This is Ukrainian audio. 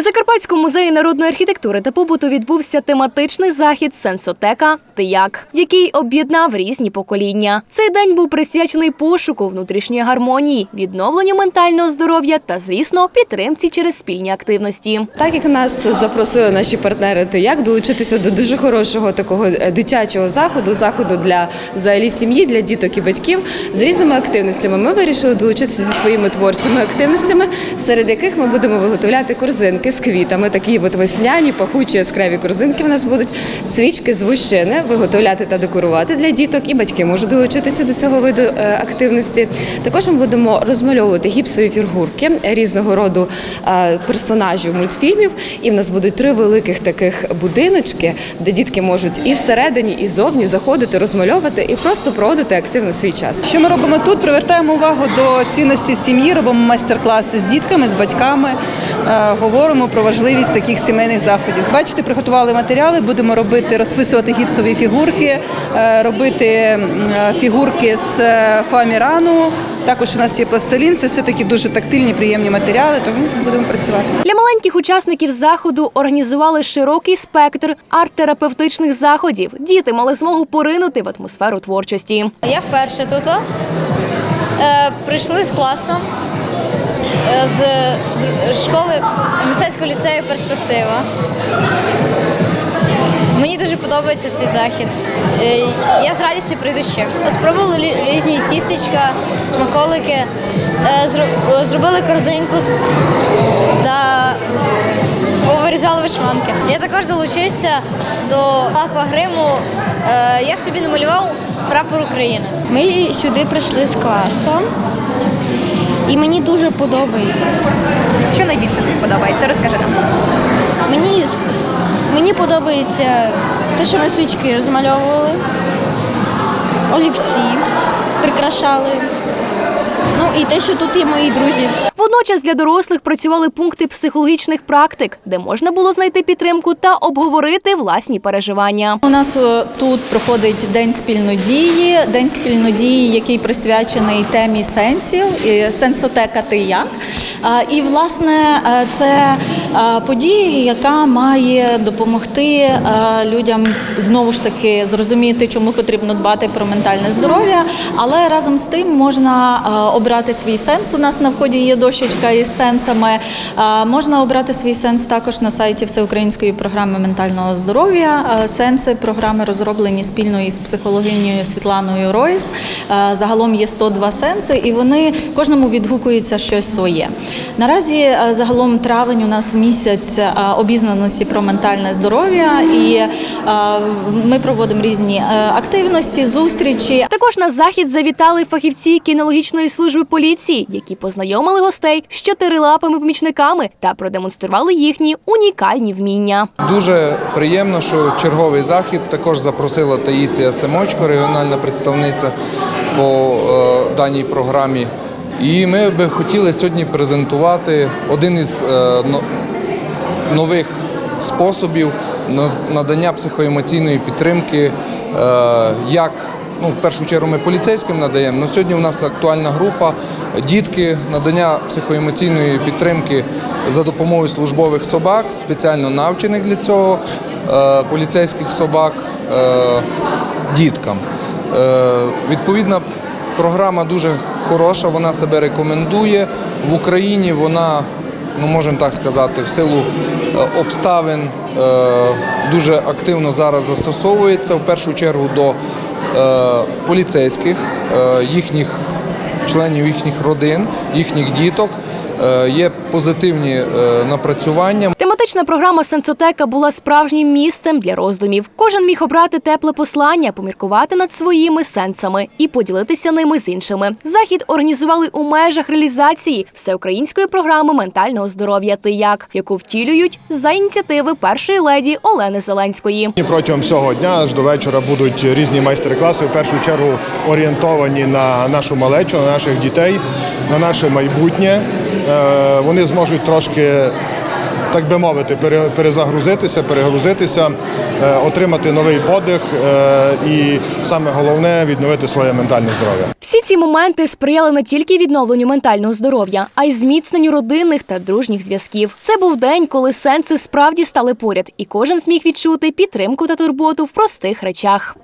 У Закарпатському музеї народної архітектури та побуту відбувся тематичний захід Сенсотека Ти як, який об'єднав різні покоління. Цей день був присвячений пошуку внутрішньої гармонії, відновленню ментального здоров'я та, звісно, підтримці через спільні активності. Так як нас запросили наші партнери, то як долучитися до дуже хорошого такого е, дитячого заходу, заходу для взагалі сім'ї, для діток і батьків з різними активностями. Ми вирішили долучитися зі своїми творчими активностями, серед яких ми будемо виготовляти корзинки з квітами. Такі от весняні, пахучі яскраві корзинки. У нас будуть свічки з вущини, виготовляти та декорувати для діток, і батьки можуть долучитися до цього виду е, активності. Також ми будемо розмальовувати гіпсові фігурки різного роду е, персонажів мультфільмів. І в нас будуть три великих таких будиночки, де дітки можуть і всередині, і зовні заходити, розмальовувати і просто проводити активно свій час. Що ми робимо тут? Привертаємо увагу до цінності сім'ї, робимо майстер-класи з дітками, з батьками, говоримо про важливість таких сімейних заходів. Бачите, приготували матеріали, будемо робити, розписувати гіпсові фігурки, е, робити е, фігурки з е, фоамірану. Також у нас є пластилін, це все таки дуже тактильні, приємні матеріали, тому будемо працювати. Для маленьких учасників заходу організували широкий спектр арт-терапевтичних заходів. Діти мали змогу поринути в атмосферу творчості. Я вперше тут. Е, прийшли з класом е, з школи мистецького ліцею перспектива. Мені дуже подобається цей захід. Е, я з радістю прийду ще. Спробували різні тістечка, смаколики, е, зро- е, зробили корзинку та повирізали вишиванки. Я також долучився до аквагриму. Е, Я собі намалював прапор України. Ми сюди прийшли з класом, і мені дуже подобається. Що найбільше тобі подобається? Розкажи нам. Мені, мені подобається те, що ми свічки розмальовували, олівці прикрашали. Ну і те, що тут є мої друзі. Водночас для дорослих працювали пункти психологічних практик, де можна було знайти підтримку та обговорити власні переживання. У нас е, тут проходить день спільнодії, день спільнодії, який присвячений темі сенсів, сенсотека ти як. І власне е, це подія, яка має допомогти людям знову ж таки зрозуміти, чому потрібно дбати про ментальне здоров'я, але разом з тим можна обрати свій сенс. У нас на вході є дощечка із сенсами. Можна обрати свій сенс також на сайті Всеукраїнської програми ментального здоров'я. Сенси програми розроблені спільно із психологинею Світланою Ройс. Загалом є 102 сенси, і вони кожному відгукується щось своє. Наразі загалом травень у нас місяць е, обізнаності про ментальне здоров'я, і е, ми проводимо різні е, активності, зустрічі. Також на захід завітали фахівці кінологічної служби поліції, які познайомили гостей з чотирилапими помічниками та продемонстрували їхні унікальні вміння. Дуже приємно, що черговий захід також запросила Таїсія Семочко, регіональна представниця по даній програмі. І ми би хотіли сьогодні презентувати один із но- нових способів на- надання психоемоційної підтримки, е, як ну, в першу чергу ми поліцейським надаємо, але сьогодні у нас актуальна група дітки надання психоемоційної підтримки за допомогою службових собак, спеціально навчених для цього е, поліцейських собак е, діткам. Відповідна програма дуже хороша, вона себе рекомендує. В Україні вона ну можемо так сказати, в силу е, обставин е, дуже активно зараз застосовується в першу чергу до е, поліцейських, їхніх членів їхніх родин, їхніх діток. Є позитивні напрацювання. Тематична програма Сенсотека була справжнім місцем для роздумів. Кожен міг обрати тепле послання, поміркувати над своїми сенсами і поділитися ними з іншими. Захід організували у межах реалізації всеукраїнської програми ментального здоров'я «Ти як», яку втілюють за ініціативи першої леді Олени Зеленської. Протягом всього дня аж до вечора будуть різні майстер-класи, в першу чергу орієнтовані на нашу малечу, на наших дітей, на наше майбутнє. Е, Вони зможуть трошки так би мовити, пере- перезагрузитися, перегрузитися, е, отримати новий подих е, і саме головне відновити своє ментальне здоров'я. Всі ці моменти сприяли не тільки відновленню ментального здоров'я, а й зміцненню родинних та дружніх зв'язків. Це був день, коли сенси справді стали поряд, і кожен зміг відчути підтримку та турботу в простих речах.